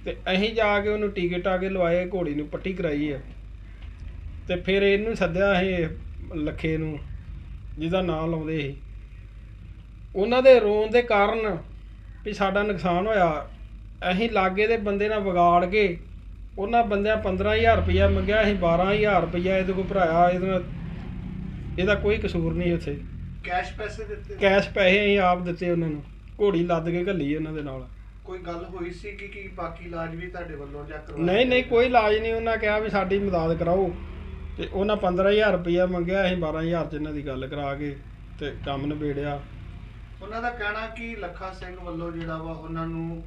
ਤੇ ਅਸੀਂ ਜਾ ਕੇ ਉਹਨੂੰ ਟੀਕੇ ਟਾਕੇ ਲਵਾਏ ਘੋੜੀ ਨੂੰ ਪੱਟੀ ਕਰਾਈ ਆ। ਤੇ ਫਿਰ ਇਹਨੂੰ ਸੱਦਿਆ ਅਸੀਂ ਲੱਖੇ ਨੂੰ ਜਿਹਦਾ ਨਾਂ ਲਾਉਂਦੇ ਸੀ। ਉਹਨਾਂ ਦੇ ਰੋਣ ਦੇ ਕਾਰਨ ਵੀ ਸਾਡਾ ਨੁਕਸਾਨ ਹੋਇਆ। ਅਸੀਂ ਲਾਗੇ ਦੇ ਬੰਦੇ ਨਾਲ ਵਿਗਾੜ ਕੇ ਉਹਨਾਂ ਬੰਦਿਆਂ 15000 ਰੁਪਇਆ ਮੰਗਿਆ ਅਸੀਂ 12000 ਰੁਪਇਆ ਇਹਦੇ ਕੋਲ ਭਰਾਇਆ ਇਹਦੇ ਨਾਲ ਇਹਦਾ ਕੋਈ ਕਸੂਰ ਨਹੀਂ ਉੱਥੇ ਕੈਸ਼ ਪੈਸੇ ਦਿੱਤੇ? ਕੈਸ਼ ਪੈਸੇ ਅਸੀਂ ਆਪ ਦਿੱਤੇ ਉਹਨਾਂ ਨੂੰ। ਘੋੜੀ ਲੱਦ ਕੇ ਘੱਲੀ ਉਹਨਾਂ ਦੇ ਨਾਲ। ਕੋਈ ਗੱਲ ਹੋਈ ਸੀ ਕਿ ਕੀ ਬਾਕੀ ਇਲਾਜ ਵੀ ਤੁਹਾਡੇ ਵੱਲੋਂ ਜਾਂ ਕਰਵਾਇਆ ਨਹੀਂ ਨਹੀਂ ਕੋਈ ਇਲਾਜ ਨਹੀਂ। ਉਹਨਾਂ ਕਿਹਾ ਵੀ ਸਾਡੀ ਮਦਦ ਕਰਾਓ। ਤੇ ਉਹਨਾਂ 15000 ਰੁਪਇਆ ਮੰਗਿਆ ਅਸੀਂ 12000 ਚ ਇਹਨਾਂ ਦੀ ਗੱਲ ਕਰਾ ਕੇ ਤੇ ਕੰਮ ਨਿਬੇੜਿਆ। ਉਹਨਾਂ ਦਾ ਕਹਿਣਾ ਕਿ ਲੱਖਾ ਸਿੰਘ ਵੱਲੋਂ ਜਿਹੜਾ ਵਾ ਉਹਨਾਂ ਨੂੰ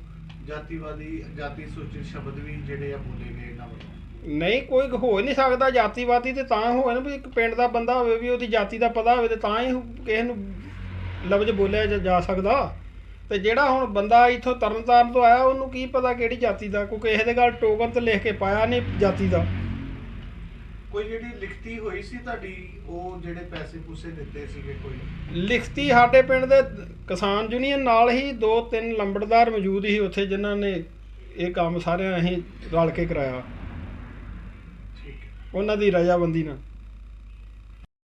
ਜਾਤੀਵਾਦੀ ਜਾਤੀ ਸੂਚਿਤ ਸ਼ਬਦ ਵੀ ਜਿਹੜੇ ਆ ਬੋਲੇ ਗਏ ਇਹਨਾਂ ਵੱਲੋਂ। ਨਹੀਂ ਕੋਈ ਹੋ ਨਹੀਂ ਸਕਦਾ ਜਾਤੀਵਾਦੀ ਤੇ ਤਾਂ ਹੋਏ ਨਾ ਵੀ ਇੱਕ ਪਿੰਡ ਦਾ ਬੰਦਾ ਹੋਵੇ ਵੀ ਉਹਦੀ ਜਾਤੀ ਦਾ ਪਤਾ ਹੋਵੇ ਤੇ ਤਾਂ ਹੀ ਕਿਸੇ ਨੂੰ ਲਫ਼ਜ਼ ਬੋਲਿਆ ਜਾ- ਸਕਦਾ। ਤੇ ਜਿਹੜਾ ਹੁਣ ਬੰਦਾ ਇੱਥੋਂ ਤਰਨਤਾਰਨ ਤੋਂ ਆਇਆ ਉਹਨੂੰ ਕੀ ਪਤਾ ਕਿਹੜੀ ਜਾਤੀ ਦਾ ਕੋਈ ਕਿਸੇ ਦੇ ਗੱਲ ਟੋਕਨ ਤੇ ਲਿਖ ਕੇ ਪਾਇਆ ਨਹੀਂ ਜਾਤੀ ਦਾ। ਕੋਈ ਜਿਹੜੀ ਲਿਖਤੀ ਹੋਈ ਸੀ ਤੁਹਾਡੀ ਉਹ ਜਿਹੜੇ ਪੈਸੇ ਪੂਸੇ ਦਿੱਤੇ ਸੀਗੇ ਕੋਈ? ਲਿਖਤੀ ਸਾਡੇ ਪਿੰਡ ਦੇ ਕਿਸਾਨ ਯੂਨੀਅਨ ਨਾਲ ਹੀ ਦੋ ਤਿੰਨ ਲੰਬੜਦਾਰ ਮੌਜੂਦ ਸੀ ਉੱਥੇ ਜਿਨ੍ਹਾਂ ਨੇ ਇਹ ਕੰਮ ਸਾਰਿਆਂ ਅਸੀਂ ਰਲ ਕੇ ਕਰਾਇਆ। ਉਹਨਾਂ ਦੀ ਰਜਾਬੰਦੀ ਨਾਲ।